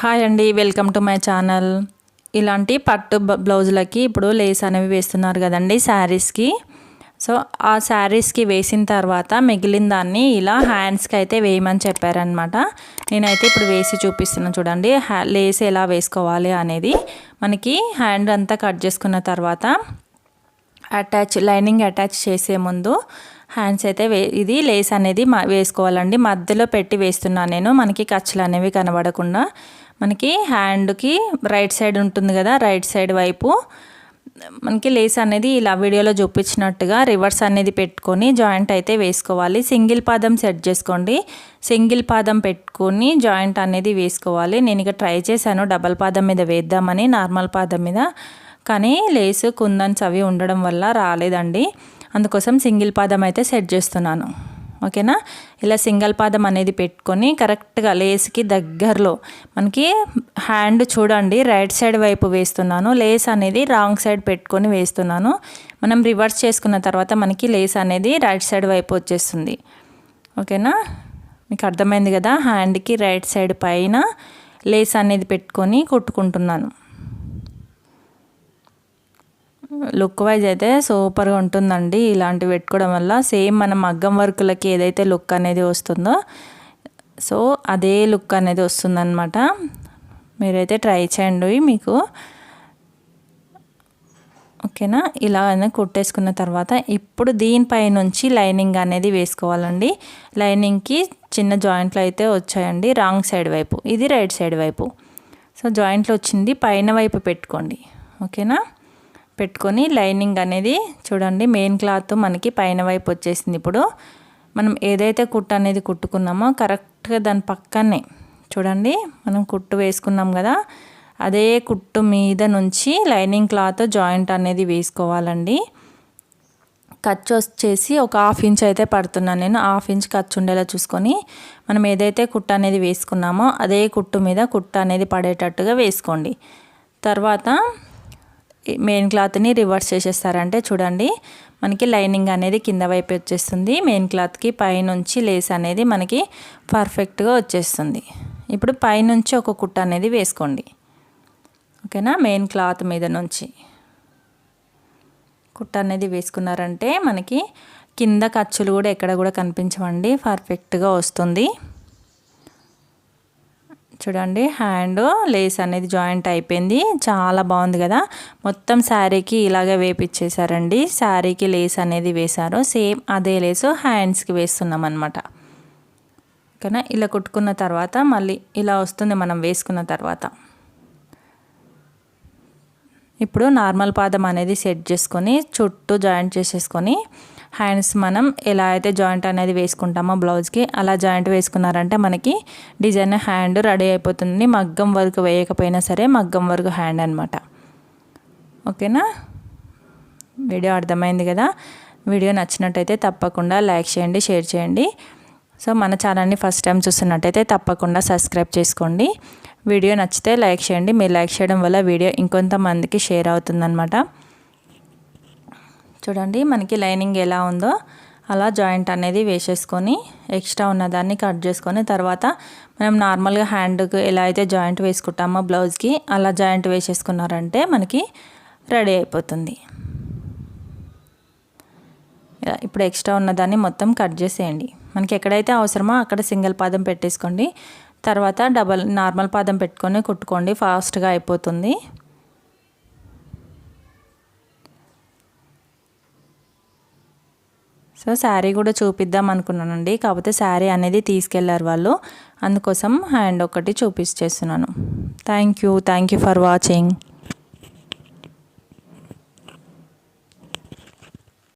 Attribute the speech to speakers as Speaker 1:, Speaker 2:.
Speaker 1: Hi అండి welcome to my channel. ఇలాంటి పట్టు బ్లౌజులకి ఇప్పుడు లేస్ అనేవి వేస్తున్నారు కదండి శారీస్కి. సో ఆ శారీస్కి వేసిన తర్వాత మిగిలిన దాన్ని ఇలా హ్యాండ్స్కి అయితే వేయమని చెప్పారనమాట నేనైతే ఇప్పుడు వేసి చూపిస్తున్నాను చూడండి లేస్ ఎలా వేసుకోవాలి అనేది. మనకి హ్యాండ్ అంతా కట్ చేసుకున్న తర్వాత అటాచ్ లైనింగ్ అటాచ్ చేసే ముందు హ్యాండ్స్ అయితే వే ఇది లేస్ అనేది వేసుకోవాలండి. మధ్యలో పెట్టి వేస్తున్నాను నేను మనకి ఖర్చులు అనేవి కనబడకుండా. మనకి హ్యాండ్కి రైట్ సైడ్ ఉంటుంది కదా రైట్ సైడ్ వైపు. మనకి లేస్ అనేది ఇలా వీడియోలో చూపించినట్టుగా రివర్స్ అనేది పెట్టుకొని జాయింట్ అయితే వేసుకోవాలి. సింగిల్ పాదం సెట్ చేసుకోండి. సింగిల్ పాదం పెట్టుకొని జాయింట్ అనేది వేసుకోవాలి. నేను ఇక ట్రై చేశాను డబల్ పాదం మీద వేద్దామని నార్మల్ పాదం మీద. కానీ లేసు కుందన్స్ అవి ఉండడం వల్ల రాలేదండి. అందుకోసం సింగిల్ పాదం అయితే సెట్ చేస్తున్నాను. ఓకేనా? ఇలా సింగిల్ పాదం అనేది పెట్టుకొని కరెక్ట్గా లేస్కి దగ్గరలో మనకి హ్యాండ్ చూడండి రైట్ సైడ్ వైపు వేస్తున్నాను లేస్ అనేది రాంగ్ సైడ్ పెట్టుకొని వేస్తున్నాను. మనం రివర్స్ చేసుకున్న తర్వాత మనకి లేస్ అనేది రైట్ సైడ్ వైపు వచ్చేస్తుంది. ఓకేనా? మీకు అర్థమైంది కదా? హ్యాండ్కి రైట్ సైడ్ పైన లేస్ అనేది పెట్టుకొని కుట్టుకుంటున్నాను. లుక్ వైజ్ అయితే సూపర్గా ఉంటుందండి ఇలాంటివి పెట్టుకోవడం వల్ల. సేమ్ మనం మగ్గం వర్కులకి ఏదైతే లుక్ అనేది వస్తుందో సో అదే లుక్ అనేది వస్తుందన్నమాట. మీరైతే ట్రై చేయండి మీకు. ఓకేనా? ఇలా కుట్టేసుకున్న తర్వాత ఇప్పుడు దీనిపై నుంచి లైనింగ్ అనేది వేసుకోవాలండి. లైనింగ్కి చిన్న జాయింట్లు అయితే వచ్చాయండి రాంగ్ సైడ్ వైపు. ఇది రైట్ సైడ్ వైపు. సో జాయింట్లు వచ్చింది పైన వైపు పెట్టుకోండి. ఓకేనా? పెట్టుకొని లైనింగ్ అనేది చూడండి మెయిన్ క్లాత్ మనకి పైన వైపు వచ్చేసింది ఇప్పుడు. మనం ఏదైతే కుట్టు అనేది కుట్టుకున్నామో కరెక్ట్గా దాని పక్కనే చూడండి మనం కుట్టు వేసుకున్నాం కదా అదే కుట్టు మీద నుంచి లైనింగ్ క్లాత్ జాయింట్ అనేది వేసుకోవాలండి. ఖర్చు వచ్చేసి ఒక హాఫ్ ఇంచ్ అయితే పడుతున్నాను నేను హాఫ్ ఇంచ్ ఖర్చు ఉండేలా చూసుకొని మనం ఏదైతే కుట్టు అనేది వేసుకున్నామో అదే కుట్టు మీద కుట్టు అనేది పడేటట్టుగా వేసుకోండి. తర్వాత మెయిన్ క్లాత్ని రివర్స్ చేసేస్తారంటే చూడండి మనకి లైనింగ్ అనేది కింద వైపు వచ్చేస్తుంది. మెయిన్ క్లాత్కి పైనుంచి లేస్ అనేది మనకి పర్ఫెక్ట్గా వచ్చేస్తుంది. ఇప్పుడు పైనుంచి ఒక కుట్ట అనేది వేసుకోండి. ఓకేనా? మెయిన్ క్లాత్ మీద నుంచి. కుట్ట అనేది వేసుకున్నారంటే మనకి కింద ఖర్చులు కూడా ఎక్కడ కూడా కనిపించవండి. పర్ఫెక్ట్గా వస్తుంది. చూడండి హ్యాండ్ లేస్ అనేది జాయింట్ అయిపోయింది. చాలా బాగుంది కదా. మొత్తం శారీకి ఇలాగే వేపిచ్చేసారండి శారీకి లేస్ అనేది వేశారు. సేమ్ అదే లేసు హ్యాండ్స్కి వేస్తున్నాం అనమాట ఓకేనా? ఇలా కుట్టుకున్న తర్వాత మళ్ళీ ఇలా వస్తుంది మనం వేసుకున్న తర్వాత. ఇప్పుడు నార్మల్ పాదం అనేది సెట్ చేసుకొని చుట్టూ జాయింట్ చేసేసుకొని హ్యాండ్స్ మనం ఎలా అయితే జాయింట్ అనేది వేసుకుంటామో బ్లౌజ్కి అలా జాయింట్ వేసుకున్నారంటే మనకి డిజైన్ హ్యాండ్ రెడీ అయిపోతుంది. మగ్గం వర్క్ వేయకపోయినా సరే మగ్గం వర్క్ హ్యాండ్ అనమాట ఓకేనా? వీడియో అర్థమైంది కదా? వీడియో నచ్చినట్టయితే తప్పకుండా లైక్ చేయండి షేర్ చేయండి. సో మన ఛానల్ని ఫస్ట్ టైం చూస్తున్నట్టయితే తప్పకుండా సబ్స్క్రైబ్ చేసుకోండి. వీడియో నచ్చితే లైక్ చేయండి. మీరు లైక్ చేయడం వల్ల వీడియో ఇంకొంతమందికి షేర్ అవుతుందన్నమాట. చూడండి మనకి లైనింగ్ ఎలా ఉందో. అలా జాయింట్ అనేది వేసేసుకొని ఎక్స్ట్రా ఉన్నదాన్ని కట్ చేసుకొని తర్వాత మనం నార్మల్గా హ్యాండ్కి ఎలా అయితే జాయింట్ వేసుకుంటామో బ్లౌజ్కి అలా జాయింట్ వేసేసుకున్నారంటే మనకి రెడీ అయిపోతుంది. ఇప్పుడు ఎక్స్ట్రా ఉన్నదాన్ని మొత్తం కట్ చేసేయండి. మనకి ఎక్కడైతే అవసరమో అక్కడ సింగిల్ పాదం పెట్టేసుకోండి. తర్వాత డబల్ నార్మల్ పాదం పెట్టుకొని కుట్టుకోండి ఫాస్ట్గా అయిపోతుంది. సో శారీ కూడా చూపిద్దాం అనుకున్నానండి. కాకపోతే శారీ అనేది తీసుకెళ్ళారు వాళ్ళు. అందుకోసం హ్యాండ్ ఒకటి చూపించేస్తున్నాను thank you thank you for watching